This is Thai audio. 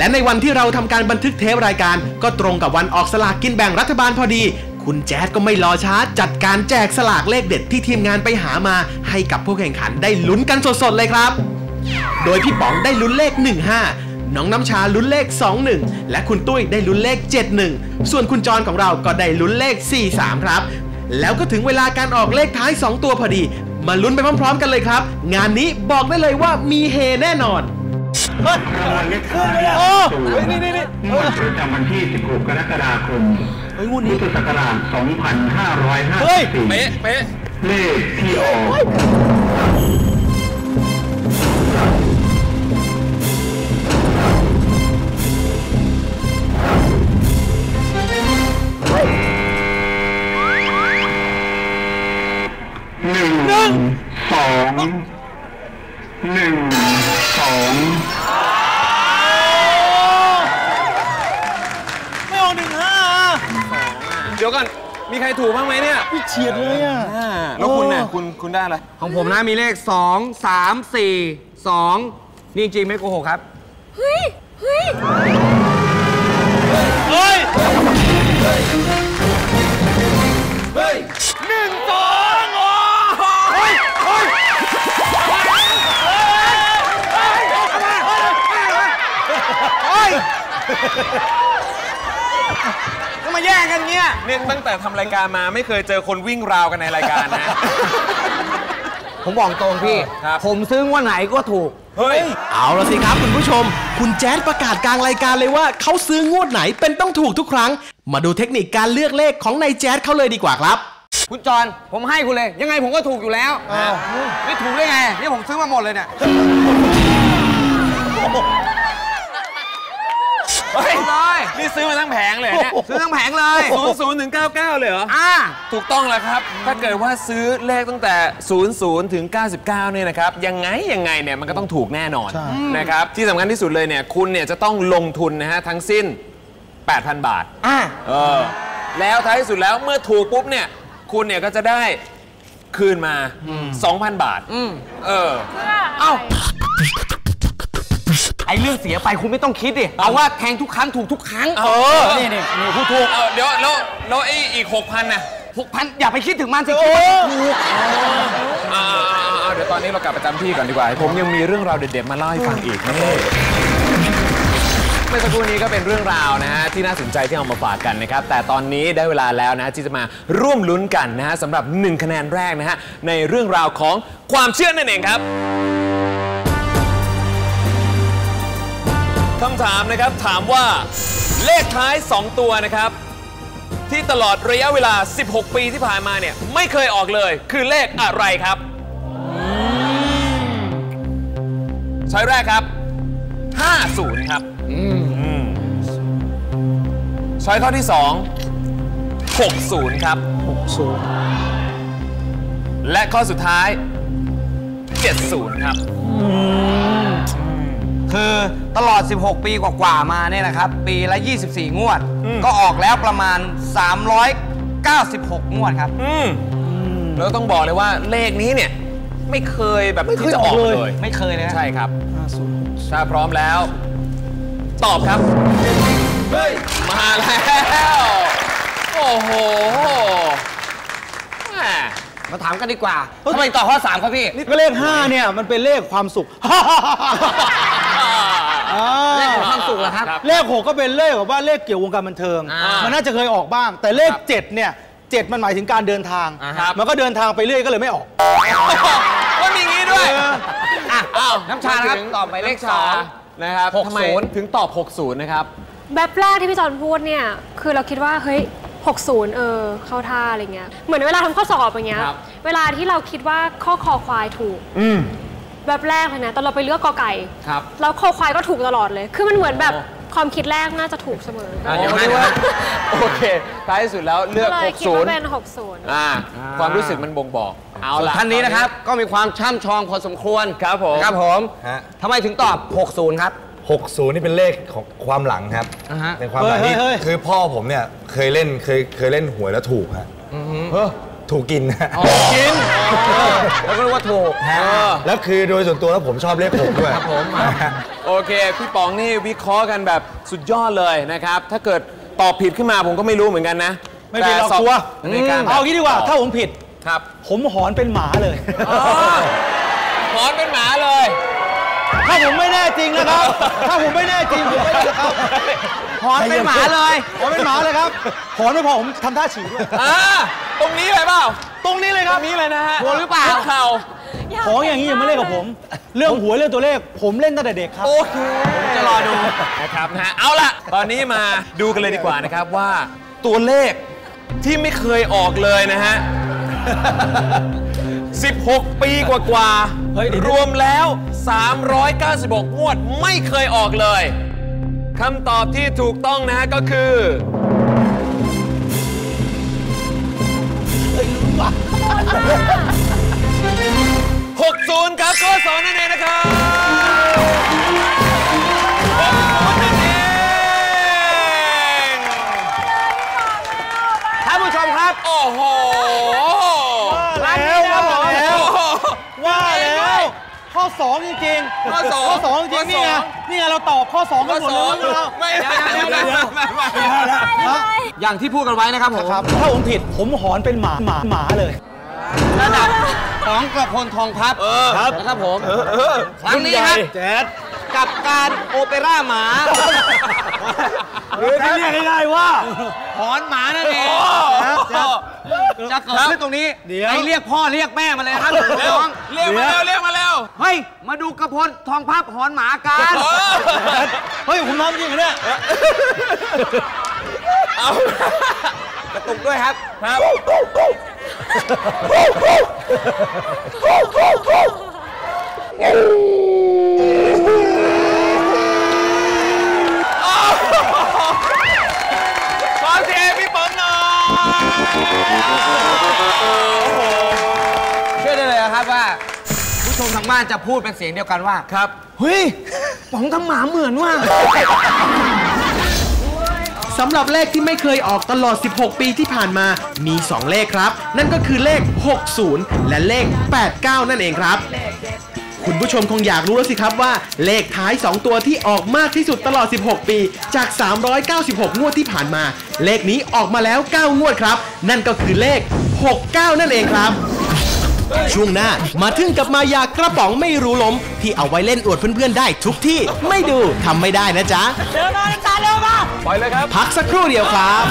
และในวันที่เราทำการบันทึกเทปรายการ ก็ตรงกับวันออกสลากกินแบ่งรัฐบาลพอดี คุณแจ๊ดก็ไม่รอช้า จัดการแจกสลากเลขเด็ดที่ทีมงานไปหามา ให้กับผู้แข่งขันได้ลุ้นกันสดๆเลยครับ โดยพี่ป๋องได้ลุ้นเลข 15น้องน้ำชาลุ้นเลข 21 และคุณตุ้ยได้ลุ้นเลข 71 ส่วนคุณจรของเราก็ได้ลุ้นเลข 43 ครับ แล้วก็ถึงเวลาการออกเลขท้าย 2 ตัวพอดี มาลุ้นไปพร้อมๆ กันเลยครับ งานนี้บอกได้เลยว่ามีเฮแน่นอน รางวัลเลขท้ายโอ้ศูนเฮ้ยนี่นี่นี่ งวดประจำวันที่ 16 กรกฎาคมเฮ้ยงวดนี้ พุทธศักราช เฮ้ย 2554 เป๊ะเป๊ะเลขที่ออก มีใครถูกบ้างไหมเนี่ย พี่เฉียดเลยอะอ่าแล้วคุณเนี่ยคุณคุณได้อะไร ของผมนะมีเลข 2 3 4 2 นี่จริงไม่โกหกครับ เฮ้ยหนึ่งสองโอ้เฮ้ยเฮ้ย ก็มาแย่งกันเงี้ยเนี่ยตั้งแต่ทำรายการมาไม่เคยเจอคนวิ่งราวกันในรายการนะ ผมบอกตรงพี่ ครับ ผมซื้อวันไหนก็ถูก เฮ้ย เอาละสิครับคุณผู้ชม คุณแจ๊ดประกาศกลางรายการเลยว่าเขาซื้องวดไหนเป็นต้องถูกทุกครั้ง มาดูเทคนิคการเลือกเลขของนายแจ๊ดเขาเลยดีกว่าครับ คุณจรผมให้คุณเลย ยังไงผมก็ถูกอยู่แล้ว ไม่ถูกได้ไง นี่ผมซื้อมาหมดเลยเนี่ย นี่ซื้อมาทั้งแผงเลยเนี่ยซื้อทั้งแผงเลยศูนย์ศูนย์ถึงเก้าเก้าเลยเหรอ อ่า ถูกต้องแล้วครับ ถ้าเกิดว่าซื้อเลขตั้งแต่ 00ถึง99 เนี่ยนะครับ ยังไง ยังไงเนี่ยมันก็ต้องถูกแน่นอน นะครับ ที่สำคัญที่สุดเลยเนี่ย คุณเนี่ยจะต้องลงทุนนะฮะทั้งสิ้น 8,000 บาท อ่า เออ แล้วท้ายที่สุดแล้วเมื่อถูกปุ๊บเนี่ย คุณเนี่ยก็จะได้คืนมา 2,000 บาท เออ เอ้าไอเรื่องเสียไปคุณไม่ต้องคิดดิ เอาว่าแทงทุกครั้งถูกทุกครั้ง เออ นี่นี่นี่พูดถูกเออเดี๋ยวแล้วแล้วไอ้อีก6,000น่ะหกพันอย่าไปคิดถึงมันสิคิดว่าถูกอ่าๆๆเดี๋ยวตอนนี้เรากลับประจำที่ก่อนดีกว่า ผมยังมีเรื่องราวเด็ดๆมาเล่าให้ฟังอีกนี่เมื่อสักครู่นี้ก็เป็นเรื่องราวนะฮะที่น่าสนใจที่เอามาฝากกันนะครับแต่ตอนนี้ได้เวลาแล้วนะที่จะมาร่วมลุ้นกันนะฮะสำหรับ 1 คะแนนแรกนะฮะในเรื่องราวของความเชื่อนั่นเองครับำถามนะครับ ถามว่า เลขท้าย 2 ตัวนะครับ ที่ตลอดระยะเวลา 16 ปีที่ผ่านมาเนี่ย ไม่เคยออกเลย คือเลขอะไรครับช้อยแรกครับ 50 ครับอืมช้อยข้อที่ 2 60 ครับ 60 และข้อสุดท้าย 70 ครับคือ ตลอด 16 ปีกว่าๆมาเนี่ยนะครับ ปีละ 24 งวด ก็ออกแล้วประมาณ 396 งวดครับ อืมแล้วต้องบอกเลยว่าเลขนี้เนี่ย ไม่เคยแบบที่จะออกเลย ไม่เคยเลยนะใช่ครับถ้าพร้อมแล้ว ตอบครับเฮ้ยมาแล้ว โอ้โหแหมมาถามกันดีกว่าทำไมตอบข้อ3ครับพี่นี่ก็เลข 5 เนี่ย มันเป็นเลขความสุข อ่าเลขของความสุขเหรอครับ เลข6ก็เป็นเลขแบบว่าเลขเกี่ยววงการบันเทิง อ่ามัมันน่าจะเคยออกบ้าง แต่เลข7เนี่ย7มันหมายถึงการเดินทาง อ่าครับ มันก็เดินทางไปเรื่อยก็เลยไม่ออก ก็มีงี้ด้วยอะอ้าวน้ำชานะครับมถึงตอบหมายเลขน้ำชาสอง นะครับ60ทำไมถึงตอบ 60 นะครับ แบบแรกที่พี่จอนพูดเนี่ย คือเราคิดว่า เฮ้ย 60 เออ เข้าท่าอะไรเงี้ย เหมือนเวลาทำข้อสอบอย่างเงี้ย ครับ เวลาที่เราคิดว่าข้อคอควายถูกอืม แบบแรกเลยนะตอนเราไปเลือกกอไก่ครับแล้วคอควายก็ถูกตลอดเลย คือมันเหมือนแบบโอ้ความคิดแรกน่าจะถูกเสมออะเดี๋ยวให้นะโอเคท้ายที่สุดแล้วเลือกก็เลยคิดว่าเป็น60 60อ่าความรู้สึกมันบ่งบอก เอาส่วนละท่านนี้นะครับก็มีความช่ำชองพอสมควรครับผมครับผมทำไมถึงตอบ 60 ครับ 60 นี่เป็นเลขของความหลังครับอ่าฮะเป็นความหลังเฮ้ยที่เฮ้ย คือพ่อผมเนี่ยเคยเล่นเคยเคยเล่นหวยแล้วถูกฮะ ถูกกินกินแล้วก็รู้ว่าถูกฮะเออแล้วคือโดยส่วนตัวแล้วผมชอบเลขหกด้วยครับผมโอเค พี่ป๋องนี่วิเคราะห์กันแบบสุดยอดเลยนะครับ ถ้าเกิดตอบผิดขึ้นมาผมก็ไม่รู้เหมือนกันนะไม่เป็นไรแต่สอบกลัวในการแบบเอางี้ดีกว่าถ้าผมผิดครับ ผมหอนเป็นหมาเลยอ๋อหอนเป็นหมาเลยถ้า ผมไม่แน่จริงนะครับ ถ้าผมไม่แน่จริงผมไม่ได้นะครับหอนเป็นหมาเลยหอนเป็นหมาเลยครับหอนไม่พอผมทำท่าฉี่ด้วยอ่าตรงนี้เลยเปล่า ตรงนี้เลยคตรัรบงนี้เลยนะฮะกลัวหรือเปล่าคุกเข่าของอย่างนี้ยังไม่เล่นกับผม เรื่องหวยเรื่องตัวเลข ผมเล่นตั้งแต่เด็กครับ โอเคผมจะรอดูนะครับนะฮะเอาล่ะ ตอนนี้มาดูกันเลยดีกว่านะครับว่าตัวเลขที่ไม่เคยออกเลยนะฮะ 16 ปีกว่าเฮ้ยเดี๋ยวๆรวมแล้ว 396 งวดไม่เคยออกเลยคำตอบที่ถูกต้องนะฮะก็คือ 60 ครับข้อสองนั่นเองนะครับ ข้อสองจริงๆข้อสองข้อสองจริงๆนี่ไงข้อสองนี่ไงเราตอบข้อสองกัข้อนหมดสเลองยแล้วไม่ไม่ไม่ไม่ไม่ไม่อย่างที่พูดกันไว้นะครับผมครับถ้าผมผิดผมหอนเป็นหมาหมาหมาเลยระดับของกระพลทองพับครับนะครับผมครั้งนี้ครับแจ๊ด กับการโอเปร่าหมา หรือที่เรียกง่ายๆว่าหอนหมานั่นเองแจ๊ดจะเกิดขึ้นตรงนี้เดี๋ยวให้เรียกพ่อเรียกแม่มาเลยนะครับเร็วน้องเรียกมาเร็วเรียกมาเร็วเฮ้ย มาดูกระพลทองพับหอนหมากันเออเฮ้ยผมทำจริงเหรอเนี่ยเอากระตุกด้วยครับครับ ชมทางบ้านจะพูดเป็นเสียงเดียวกันว่า ครับ เฮ้ยป๋องทำหมาเหมือนว่าสำหรับเลขที่ไม่เคยออกตลอด 16 ปีที่ผ่านมา มี 2 เลขครับ นั่นก็คือเลข 60 และเลข 89 นั่นเองครับ คุณผู้ชมคงอยากรู้แล้วสิครับว่า เลขท้าย 2 ตัวที่ออกมากที่สุดตลอด 16 ปี จาก 396 งวดที่ผ่านมา เลขนี้ออกมาแล้ว 9 งวดครับ นั่นก็คือเลข 69 นั่นเองครับ ช่วงหน้ามาทึ่งกับมายากระป๋องไม่รู้ล้ม ที่เอาไว้เล่นอวดเพื่อนๆได้ทุกที่ไม่ดูทำไม่ได้นะจ๊ะปล่อยเลยครับ พักสักครู่เดียวครับ